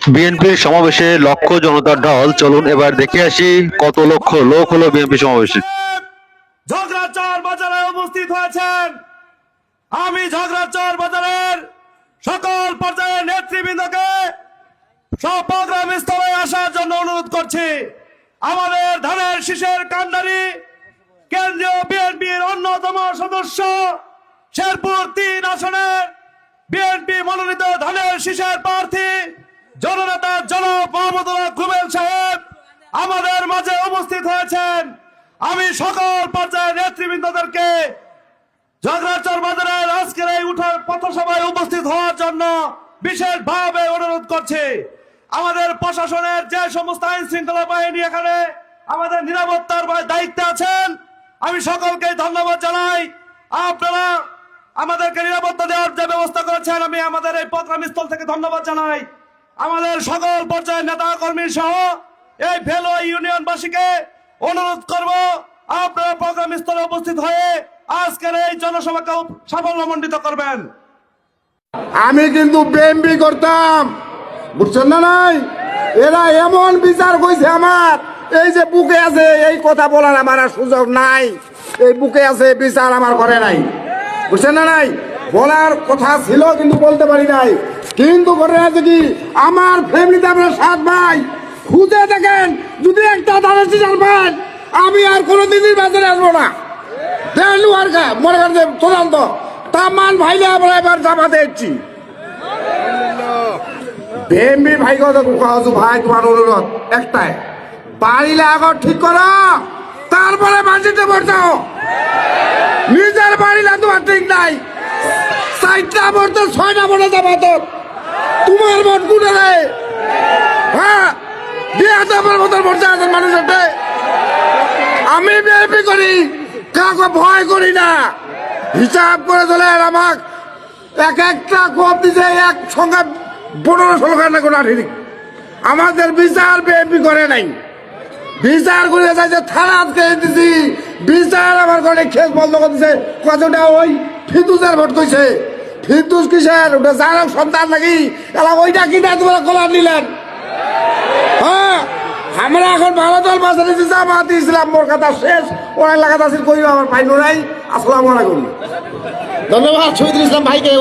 বিএনপির সমাবেশে লক্ষ জনতার ঢল। চলুন এবার দেখে আসি কত লক্ষ লোক হলো বিএনপি সমাবেশে। ঝগড়াচর বাজারে উপস্থিত হয়েছেন। আমি ঝগড়াচর বাজারের সকল পর্যায়ের নেতৃবৃন্দকে সব প্রোগ্রাম স্থলে আসার জন্য অনুরোধ করছি। আমাদের ধানের শীষের কান্ডারি কেন্দ্রীয় বিএনপির অন্যতম সদস্য শেরপুর তিন আসনের বিএনপি মনোনীত ধানের শীষের প্রার্থী জননেতা জনাব মোহাম্মদুল্লাহ কুবেল সাহেব আমাদের মাঝে উপস্থিত হয়েছেন। আমি সকল পর্যায়ের নেতৃবৃন্দদেরকে ঝগড়াচর বাজারের আজকের এই উঠার পথসভায় উপস্থিত হওয়ার জন্য বিশেষভাবে অনুরোধ করছি। আমাদের প্রশাসনের যে সমস্ত আইন শৃঙ্খলা বাহিনী এখানে আমাদের নিরাপত্তার দায়িত্বে আছেন। আমি সকলকে ধন্যবাদ জানাই। আপনারা আমাদেরকে নিরাপত্তা দেওয়ার যে ব্যবস্থা করেছেন, আমি আমাদের এই প্রোগ্রাম স্থল থেকে ধন্যবাদ জানাই। আমাদের সকল পর্যায়ের নেতা কর্মী সহ এই ভেলো ইউনিয়নবাসীকে অনুরোধ করব, আপনারা প্রোগ্রাম স্থলে উপস্থিত হয়ে আজকের এই জনসভাকে সাফল্যমণ্ডিত করবেন। আমি কিন্তু বিএমপি করতাম, বুঝছেন না নাই? এরা এমন বিচার কইছে আমার, এই যে বুকে আছে, এই কথা বলার আমার আর সুযোগ নাই। এই বুকে আছে, বিচার আমার করে নাই, বুঝছেন না নাই? বলার কথা ছিল কিন্তু বলতে পারি নাই। কিন্তু আছে কি আমার ফ্যামিলিতে আমরা সাত ভাই, খুঁজে দেখেন, যদি একটা ধানের সিজার পান আমি আর কোনোদিনই বাজারে আসব না। দেন আর মনে করেন চূড়ান্ত। তামান ভাইলে আমরা এবার জামাতে এসছি বেম্বি ভাই ভাই, তোমার অনুরোধ একটাই। পারিলে আগর ঠিক করো, তারপরে মাঝিতে পড়তাও নিজের বাড়িলে তোমার ঠিক নাই। চারটা ভোট তো ছয়টা বলে যাবা তো। গুনে নেই। হ্যাঁ দিয়ে আমার মতন ভোট আছে। মানুষের আমি করি, কাউকে ভয় করি না। হিসাব করে চলে আর আমাক। এক একটা কোপ দিছে, এক সঙ্গে পনেরো ষোলো ঘণ্টা কোনো ঠিক আমাদের বিচার বিএপি করে নাই। বিচার করে যাইছে থানাতকে দিছি, বিচার আমার ঘরে খেস বন্ধ করে দিছে। কতটা ওই ফিতুজের ভোট কইছে? ফিতুজ কিসের? ওটা সন্তান নাকি। ওইটা কিনা তোমরা কলার নিলেন? হ্যাঁ? আমরা এখন ভারতের জামাত ইসলাম মোর কথা শেষ। ওরা লাগাতে আছে কই আমার ভাই নাই আসসালামু আলাইকুম। ধন্যবাদ, শহীদুল ভাইকে।